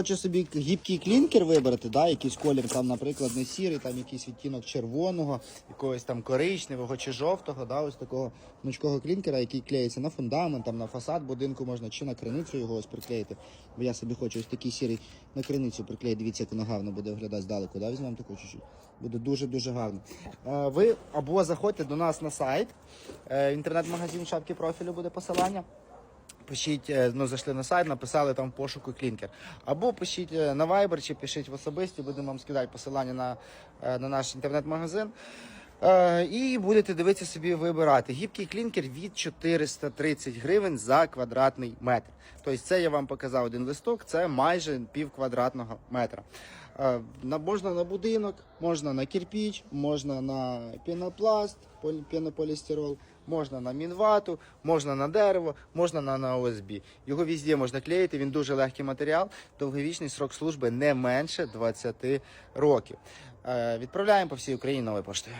Хочу собі гібкий клінкер вибрати, да, якийсь колір, там, наприклад, не сірий, там якийсь відтінок червоного, якогось там коричневого чи жовтого, да, ось такого гнучкого клінкера, який клеїться на фундамент, там, на фасад будинку можна чи на криницю його ось приклеїти. Бо я собі хочу ось такий сірий на криницю приклеїти. Дивіться, як воно гарно буде виглядати здалеку. Да? Візьмемо таку чуть-чуть. Буде дуже-дуже гарно. Е, ви або заходьте до нас на сайт, е, інтернет-магазин шапки профілю буде посилання. Пишіть, е, ну зайшли на сайт, написали там в пошуку клінкер. Або пишіть е, на Viber чи пишіть в особисті, будемо вам скидати посилання на, е, на наш інтернет-магазин. І будете дивитися собі вибирати. Гібкий клінкер від 430 гривень за квадратний метр. Тобто це я вам показав один листок, це майже пів квадратного метра. Е, на- Можна на будинок, можна на кирпіч, можна на пінопласт, полі- пінополістирол, можна на мінвату, можна на дерево, можна на, на ОСБ. Його везде можна клеїти, він дуже легкий матеріал, довговічний срок служби не менше 20 років. Е, Відправляємо по всій Україні новою поштою.